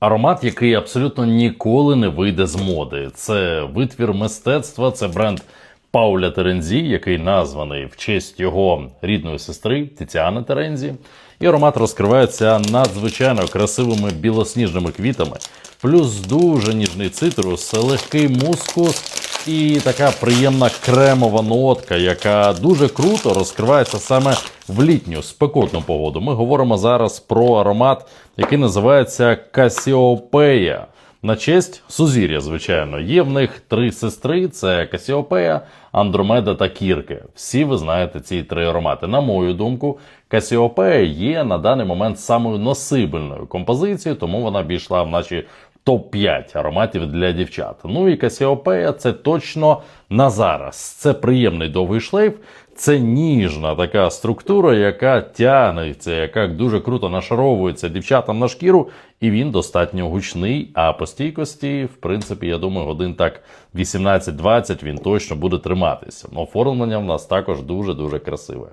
Аромат, який абсолютно ніколи не вийде з моди. Це витвір мистецтва, це бренд Пауля Терензі, який названий в честь його рідної сестри Тетяни Терензі. І аромат розкривається надзвичайно красивими білосніжними квітами, плюс дуже ніжний цитрус, легкий мускус і така приємна кремова нотка, яка дуже круто розкривається саме в літню спекотну погоду. Ми говоримо зараз про аромат, який називається Касіопея. На честь сузір'я, звичайно, є в них три сестри: це Касіопея, Андромеда та Кірки. Всі ви знаєте ці три аромати. На мою думку, Касіопея є на даний момент самою носибельною композицією, тому вона обійшла в наші топ-5 ароматів для дівчат. Ну і Касіопея це точно на зараз. Це приємний довгий шлейф, це ніжна така структура, яка тягнеться, яка дуже круто нашаровується дівчатам на шкіру, і він достатньо гучний. А по стійкості, в принципі, я думаю, годин так 18-20 він точно буде триматися. Оформлення в нас також дуже дуже красиве.